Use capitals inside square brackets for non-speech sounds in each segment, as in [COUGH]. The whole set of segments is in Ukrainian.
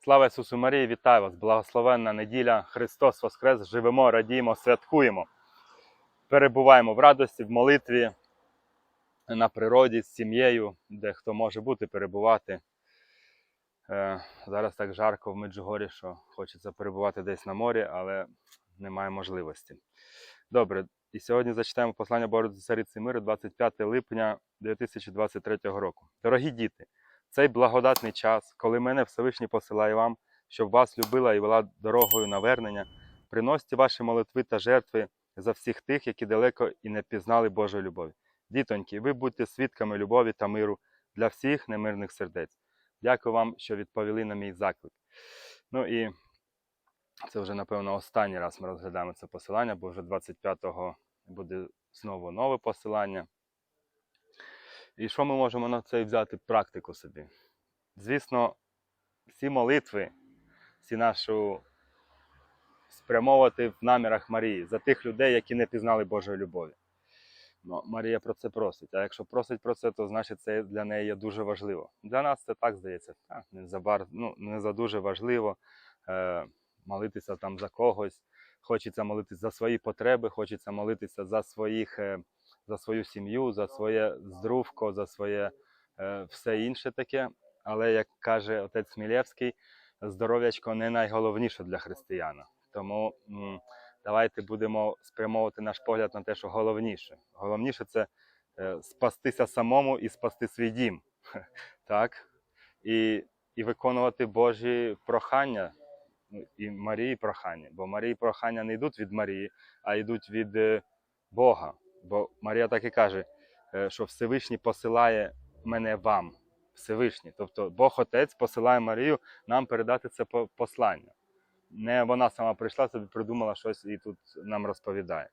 Слава Ісусу Марії, вітаю вас! Благословенна неділя! Христос Воскрес! Живемо, радіємо, святкуємо. Перебуваємо в радості, в молитві, на природі, з сім'єю, де хто може бути, перебувати. Е, зараз так жарко в Меджугорі, що хочеться перебувати десь на морі, але немає можливості. Добре, і сьогодні зачитаємо послання Божої Цариці Миру 25 липня 2023 року. Дорогі діти! Цей благодатний час, коли мене Всевишній посилає вам, щоб вас любила і вела дорогою навернення, приносьте ваші молитви та жертви за всіх тих, які далеко і не пізнали Божої любові. Дітоньки, ви будьте свідками любові та миру для всіх немирних сердець. Дякую вам, що відповіли на мій заклик. Ну і це вже, напевно, останній раз ми розглядаємо це посилання, бо вже 25-го буде знову нове посилання. І що ми можемо на це взяти практику собі? Звісно, всі молитви, всі нашу спрямовувати в намірах Марії за тих людей, які не пізнали Божої любові. Ну, Марія про це просить. А якщо просить про це, то значить це для неї є дуже важливо. Для нас це так здається, а, не, за бар, ну, не за дуже важливо е, молитися там за когось. Хочеться молитися за свої потреби, хочеться молитися за своїх. Е, за свою сім'ю, за своє здоров'ко, за своє е, все інше таке. Але як каже отець Смілєвський, здоров'ячко не найголовніше для християна. Тому м, давайте будемо спрямовувати наш погляд на те, що головніше. Головніше це е, спастися самому і спасти свій дім. [LAUGHS] Так? І, і виконувати Божі прохання. ну, І Марії прохання. Бо Марії прохання не йдуть від Марії, а йдуть від е, Бога. Бо Марія так і каже, е, що Всевишній посилає мене вам. Всевишній. Тобто Бог Отець посилає Марію нам передати це послання. Не вона сама прийшла, собі придумала щось і тут нам розповідає.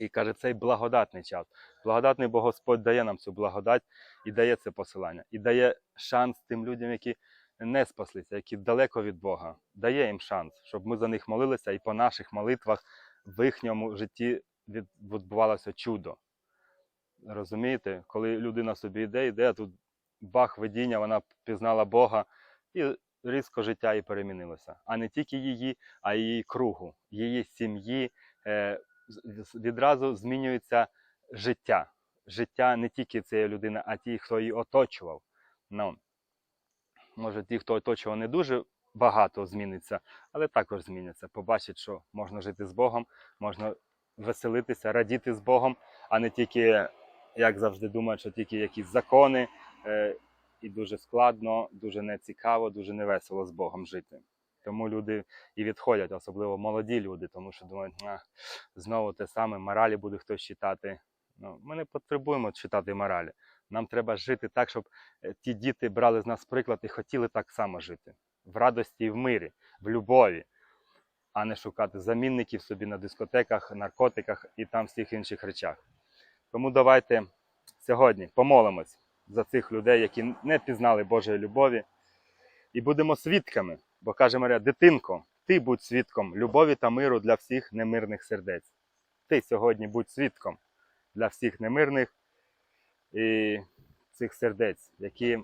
І каже, цей благодатний час. Благодатний, бо Господь дає нам цю благодать і дає це посилання. І дає шанс тим людям, які не спаслися, які далеко від Бога. Дає їм шанс, щоб ми за них молилися і по наших молитвах в їхньому житті відбувалося чудо. Розумієте, коли людина собі йде, йде, а тут бах видіння, вона пізнала Бога, і різко життя її перемінилося. А не тільки її, а її кругу, її сім'ї. Е, відразу змінюється життя. Життя не тільки цієї людини, а ті, хто її оточував. Ну, може, ті, хто оточував, не дуже багато зміниться, але також зміняться. Побачать, що можна жити з Богом, можна веселитися, радіти з Богом, а не тільки, як завжди думають, що тільки якісь закони, е, і дуже складно, дуже нецікаво, дуже невесело з Богом жити. Тому люди і відходять, особливо молоді люди, тому що думають, знову те саме, моралі буде хтось читати. Ну, ми не потребуємо читати моралі. Нам треба жити так, щоб е, ті діти брали з нас приклад і хотіли так само жити. В радості і в мирі, в любові, а не шукати замінників собі на дискотеках, наркотиках і там всіх інших речах. Тому давайте сьогодні помолимось за цих людей, які не пізнали Божої любові, і будемо свідками, бо каже Марія, дитинко, ти будь свідком любові та миру для всіх немирних сердець. Ти сьогодні будь свідком для всіх немирних і цих сердець, які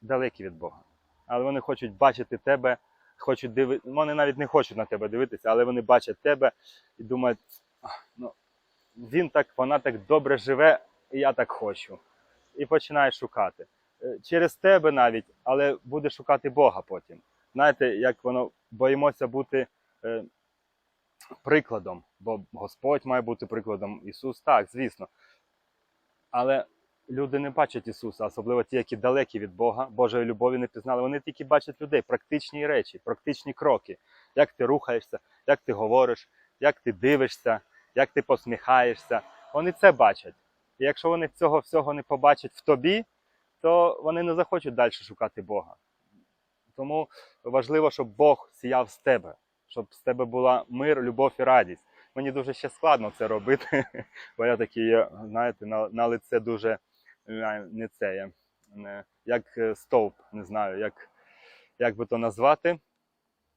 далекі від Бога. Але вони хочуть бачити тебе, хочуть диви... вони навіть не хочуть на тебе дивитися, але вони бачать тебе і думають, ну, він так, вона так добре живе, і я так хочу. І починаєш шукати. Е, Через тебе навіть, але буде шукати Бога потім. Знаєте, як воно боїмося бути е, прикладом, бо Господь має бути прикладом, Ісус, так, звісно. Але люди не бачать Ісуса, особливо ті, які далекі від Бога, Божої любові не пізнали. Вони тільки бачать людей, практичні речі, практичні кроки, як ти рухаєшся, як ти говориш, як ти дивишся, як ти посміхаєшся. Вони це бачать. І якщо вони цього всього не побачать в тобі, то вони не захочуть далі шукати Бога. Тому важливо, щоб Бог сіяв з тебе, щоб з тебе була мир, любов і радість. Мені дуже ще складно це робити, [LAUGHS] бо я такий, знаєте, на, на лице дуже не це, не, як е, стовп, не знаю, як, як би то назвати.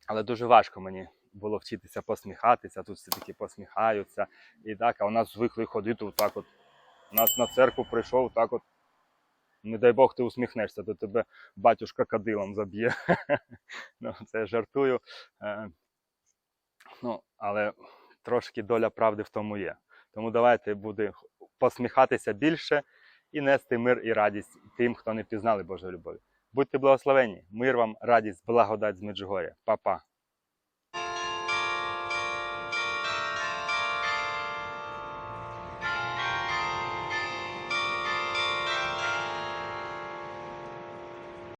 Але дуже важко мені було вчитися посміхатися. Тут всі такі посміхаються. І так, а у нас звикли ходити отак от. У нас на церкву прийшов так от. Не дай Бог, ти усміхнешся, то тебе батюшка кадилом заб'є. [LAUGHS] ну, це я жартую. Е, ну, але трошки доля правди в тому є. Тому давайте буде посміхатися більше і нести мир і радість тим, хто не пізнали Божої любові. Будьте благословені, мир вам, радість, благодать з Меджугоря. Па-па.